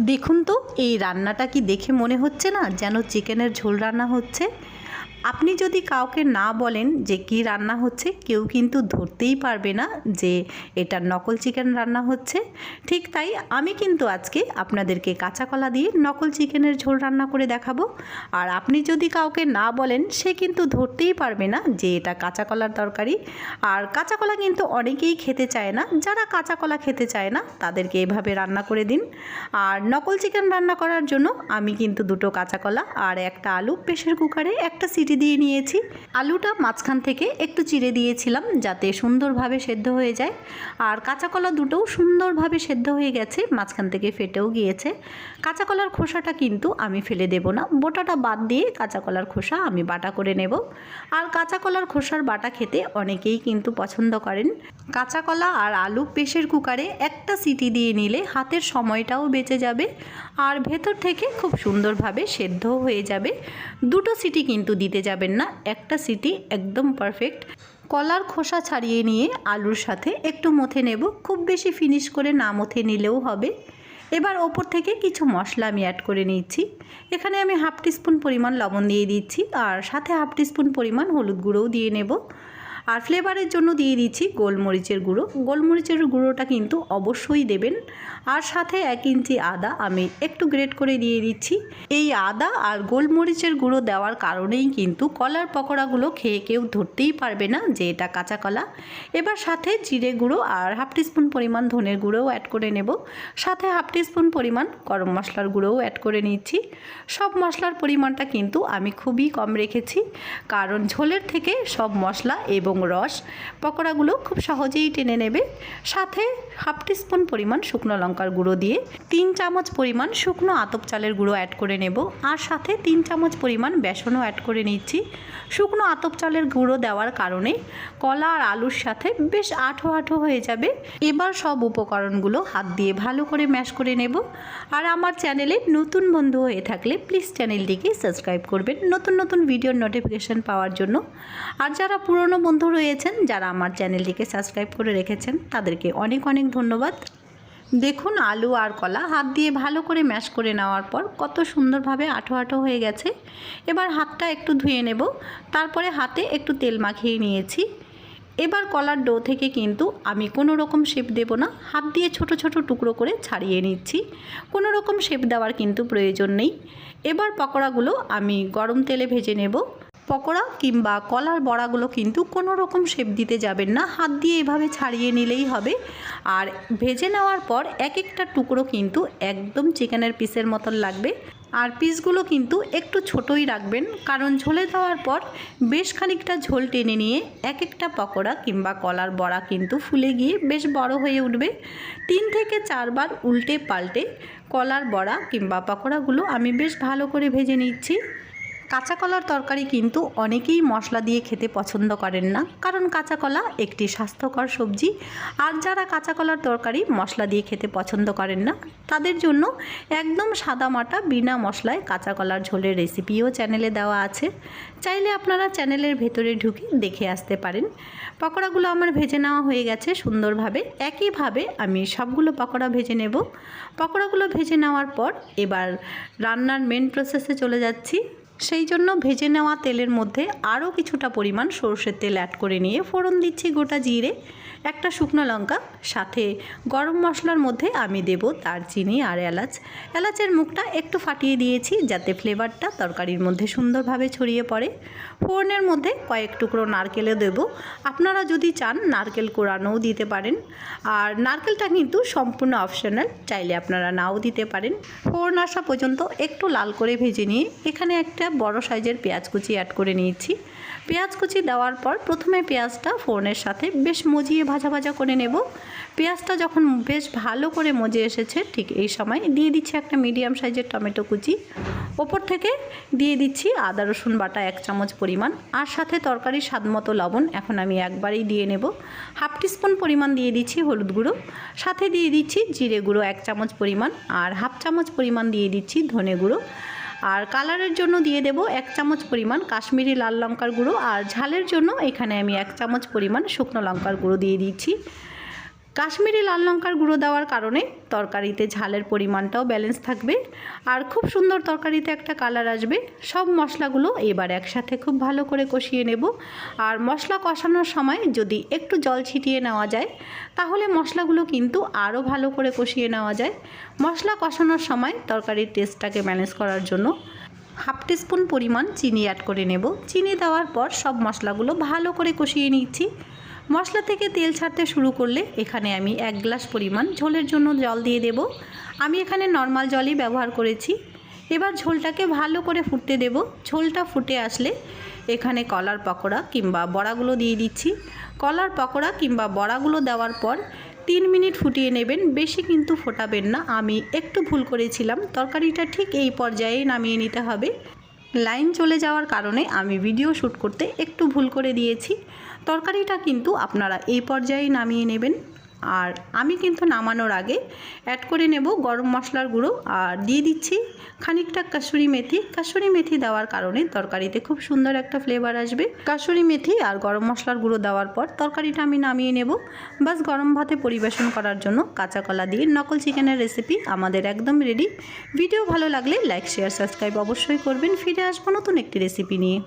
দেখুন তো এই রান্নাটা কি দেখে মনে হচ্ছে না? যেন চিকেনের ঝোল রান্না হচ্ছে। আপনি যদি কাউকে না বলেন যে কি রান্না হচ্ছে, কেউ কিন্তু ধরতেই পারবে না যে এটা নকল চিকেন রান্না হচ্ছে। ঠিক তাই আমি কিন্তু আজকে আপনাদেরকে কাঁচা কলা দিয়ে নকল চিকেনের ঝোল রান্না করে দেখাবো। আর আপনি যদি কাউকে না বলেন, সে কিন্তু ধরতেই পারবে না যে এটা কাঁচা কলার তরকারি। আর কাঁচা কলা কিন্তু অনেকেই খেতে চায় না। যারা কাঁচা কলা খেতে চায় না, তাদেরকে এভাবে রান্না করে দিন। আর নকল চিকেন রান্না করার জন্য আমি কিন্তু দুটো কাঁচা কলা আর একটা আলু প্রেশার কুকারে, একটা সিটি দিয়ে নিয়েছি। আলুটা মাঝখান থেকে একটু চিড়ে দিয়েছিলাম যাতে সুন্দরভাবে সেদ্ধ হয়ে যায়। আর কাঁচা কলা দুটোও সুন্দরভাবে সেদ্ধ হয়ে গেছে, মাঝখান থেকে ফেটেও গিয়েছে। কাঁচা কলার খোসাটা কিন্তু আমি ফেলে দেব না। বোটাটা বাদ দিয়ে কাঁচা কলার খোসা আমি বাটা করে নেব। আর কাঁচা কলার খোসার বাটা খেতে অনেকেই কিন্তু পছন্দ করেন। কাঁচা কলা আর আলু প্রেশার কুকারে একটা সিটি দিয়ে নিলে হাতের সময়টাও বেঁচে যাবে আর ভেতর থেকে খুব সুন্দরভাবে সেদ্ধও হয়ে যাবে। দুটো সিটি কিন্তু দিতে যাবেন না, একটা সিটি একদম পারফেক্ট কলার খোসা ছাড়িয়ে নিয়ে আলুর সাথে একটু মথে নেব, খুব বেশি ফিনিশ করে না মথে নিলেও হবে। এবার ওপর থেকে কিছু মশলা আমি অ্যাড করে নিচ্ছি। এখানে আমি হাফ টিস্পুন পরিমাণ লবণ দিয়ে দিচ্ছি, আর সাথে হাফ টিস্পুন পরিমাণ হলুদ গুঁড়োও দিয়ে নেব। আর ফ্লেভারের জন্য দিয়ে দিচ্ছি গোলমরিচের গুঁড়ো। গোলমরিচের গুঁড়োটা কিন্তু অবশ্যই দেবেন। আর সাথে এক ইঞ্চি আদা আমি একটু গ্রেট করে দিয়ে দিচ্ছি। এই আদা আর গোলমরিচের গুঁড়ো দেওয়ার কারণেই কিন্তু কলার পকোড়াগুলো খেয়ে কেউ ধরতেই পারবে না যে এটা কাঁচা কলা। এবার সাথে জিরে গুঁড়ো আর হাফ টিস্পুন পরিমাণ ধনের গুঁড়োও অ্যাড করে নেব। সাথে হাফ টিস্পুন পরিমাণ গরম মশলার গুঁড়োও অ্যাড করে নিচ্ছি। সব মশলার পরিমাণটা কিন্তু আমি খুবই কম রেখেছি। কারণ ঝোলের থেকে সব মশলা এবং রস। পকোড়াগুলো খুব সহজেই টেনে নেবে। সাথে হাফ টিস্পুন পরিমাণ শুকনো লঙ্কার গুঁড়ো দিয়ে তিন চামচ পরিমাণ শুকনো আতপ চালের গুঁড়ো অ্যাড করে নেব। আর সাথে তিন চামচ পরিমাণ বেসনও অ্যাড করে নিচ্ছি। শুকনো আতপ চালের গুঁড়ো দেওয়ার কারণে কলা আর আলুর সাথে বেশ আঠো আঠো হয়ে যাবে। এবার সব উপকরণগুলো হাত দিয়ে ভালো করে ম্যাশ করে নেব। আর আমার চ্যানেলে নতুন বন্ধু হয়ে থাকলে প্লিজ চ্যানেলটিকে সাবস্ক্রাইব করবেন। নতুন নতুন ভিডিওর নোটিফিকেশান পাওয়ার জন্য। আর যারা পুরনো বন্ধু রয়েছেন যারা আমার চ্যানেলটিকে সাবস্ক্রাইব করে রেখেছেন, তাদেরকে অনেক অনেক ধন্যবাদ। দেখুন আলু আর কলা হাত দিয়ে ভালো করে ম্যাশ করে নেওয়ার পর কত সুন্দরভাবে আঠো আঠো হয়ে গেছে। এবার হাতটা একটু ধুয়ে নেব, তারপরে হাতে একটু তেল মাখিয়ে নিয়েছি। এবার কলার ডো থেকে কিন্তু আমি কোনো রকম শেপ দেব না, হাত দিয়ে ছোট ছোট টুকরো করে ছাড়িয়ে নিচ্ছি। কোনো রকম শেপ দেওয়ার কিন্তু প্রয়োজন নেই। এবার পকোড়াগুলো আমি গরম তেলে ভেজে নেব। পকোড়া কিংবা কলার বড়াগুলো কিন্তু কোনো রকম শেপ দিতে যাবেন না। হাত দিয়ে এভাবে ছাড়িয়ে নিলেই হবে। আর ভেজে নেওয়ার পর এক একটা টুকরো কিন্তু একদম চিকেনের পিসের মতন লাগবে। আর পিসগুলো কিন্তু একটু ছোটই রাখবেন, কারণ ঝোলে দেওয়ার পর বেশ খানিকটা ঝোল টেনে নিয়ে এক একটা পকোড়া কিংবা কলার বড়া কিন্তু ফুলে গিয়ে বেশ বড় হয়ে উঠবে। তিন থেকে চারবার উল্টে পাল্টে কলার বড়া কিংবা পকোড়াগুলো আমি বেশ ভালো করে ভেজে নিচ্ছি। কাঁচা কলার তরকারি কিন্তু অনেকেই মশলা দিয়ে খেতে পছন্দ করেন না, কারণ কাঁচা কলা একটি স্বাস্থ্যকর সবজি। আর যারা কাঁচা কলার তরকারি মশলা দিয়ে খেতে পছন্দ করেন না, তাদের জন্য একদম সাদা মাটা বিনা মশলায় কাঁচা কলার ঝোলের রেসিপিও চ্যানেলে দেওয়া আছে। চাইলে আপনারা চ্যানেলের ভেতরে ঢুকে দেখে আসতে পারেন। পকোড়াগুলো আমার ভেজে নেওয়া হয়ে গেছে সুন্দরভাবে। একইভাবে আমি সবগুলো পকোড়া ভেজে নেব। পকোড়াগুলো ভেজে নেওয়ার পর এবার রান্নার মেন প্রসেসে চলে যাচ্ছি। সেই জন্য ভেজে নেওয়া তেলের মধ্যে আরও কিছুটা পরিমাণ সর্ষের তেল অ্যাড করে নিয়ে ফোড়ন দিচ্ছি গোটা জিরে, একটা শুকনো লঙ্কা, সাথে গরম মশলার মধ্যে আমি দেব দারচিনি আর এলাচ। এলাচের মুখটা একটু ফাটিয়ে দিয়েছি যাতে ফ্লেভারটা তরকারির মধ্যে সুন্দরভাবে ছড়িয়ে পড়ে। ফোড়নের মধ্যে কয়েক টুকরো নারকেলও দেব। আপনারা যদি চান নারকেল কোরানোও দিতে পারেন। আর নারকেলটা কিন্তু সম্পূর্ণ অপশনাল চাইলে আপনারা নাও দিতে পারেন। ফোড়ন আসা পর্যন্ত একটু লাল করে ভেজে নিয়ে এখানে একটা বড় সাইজের পেঁয়াজ কুচি অ্যাড করে নিয়েছি। পেঁয়াজ কুচি দেওয়ার পর প্রথমে পেঁয়াজটা ফোড়নের সাথে বেশ মজিয়ে ভাজা ভাজা করে নেব। পেঁয়াজটা যখন বেশ ভালো করে মজে এসেছে, ঠিক এই সময় দিয়ে দিচ্ছি একটা মিডিয়াম সাইজের টমেটো কুচি। ওপর থেকে দিয়ে দিচ্ছি আদা, রসুন বাটা এক চামচ পরিমাণ আর সাথে তরকারির স্বাদ মতো লবণ এখন আমি একবারেই দিয়ে নেব। হাফ টিস্পুন পরিমাণ দিয়ে দিচ্ছি হলুদ গুঁড়ো, সাথে দিয়ে দিচ্ছি জিরে গুঁড়ো এক চামচ পরিমাণ আর হাফ চামচ পরিমাণ দিয়ে দিচ্ছি ধনে গুঁড়ো। আর কালারের জন্য দিয়ে দেব এক চামচ পরিমাণ কাশ্মীরি লাল লঙ্কার গুঁড়ো আর ঝালের জন্য এখানে আমি এক চামচ পরিমাণ শুকনো লঙ্কার গুঁড়ো দিয়ে দিচ্ছি। কাশ্মীরি লাল লঙ্কার গুঁড়ো দেওয়ার কারণে তরকারিতে ঝালের পরিমাণটাও ব্যালেন্স থাকবে। আর খুব সুন্দর তরকারিতে একটা কালার আসবে। সব মশলাগুলো এবার একসাথে খুব ভালো করে কষিয়ে নেব। আর মশলা কষানোর সময় যদি একটু জল ছিটিয়ে নেওয়া যায়, তাহলে মশলাগুলো কিন্তু আরও ভালো করে কষিয়ে নেওয়া যায়। মশলা কষানোর সময় তরকারির টেস্টটাকে ম্যানেজ করার জন্য হাফ টিস্পুন পরিমাণ চিনি অ্যাড করে নেব। চিনি দেওয়ার পর সব মশলাগুলো ভালো করে কষিয়ে নিচ্ছি। মশলা থেকে তেল ছাড়তে শুরু করলে এখানে আমি এক গ্লাস পরিমাণ ঝোলের জন্য জল দিয়ে দেব। আমি এখানে নর্মাল জলই ব্যবহার করেছি। এবার ঝোলটাকে ভালো করে ফুটতে দেব। ঝোলটা ফুটে আসলে এখানে কলার পকোড়া কিংবা বড়াগুলো দিয়ে দিচ্ছি। কলার পকোড়া কিংবা বড়াগুলো দেওয়ার পর তিন মিনিট ফুটিয়ে নেবেন। বেশি কিন্তু ফোটাবেন না। আমি একটু ভুল করেছিলাম। তরকারিটা ঠিক এই পর্যায়ে নামিয়ে নিতে হবে। লাইন চলে যাওয়ার কারণে আমি ভিডিও শ্যুট করতে একটু ভুল করে দিয়েছি। তরকারিটা কিন্তু আপনারা এই পর্যায়ে নামিয়ে নেবেন। আর আমি কিন্তু নামানোর আগে অ্যাড করে নেব গরম মশলার গুঁড়ো আর দিয়ে দিচ্ছি খানিকটা কাসুরি মেথি। কাসুরি মেথি দেওয়ার কারণে তরকারিতে খুব সুন্দর একটা ফ্লেভার আসবে। কাসুরি মেথি আর গরম মশলার গুঁড়ো দেওয়ার পর তরকারিটা আমি নামিয়ে নেব। বাস গরম ভাতে পরিবেশন করার জন্য কাঁচা কলা দিয়ে নকল চিকেনের রেসিপি আমাদের একদম রেডি ভিডিও ভালো লাগলে লাইক শেয়ার সাবস্ক্রাইব অবশ্যই করবেন। ফিরে আসব নতুন একটি রেসিপি নিয়ে।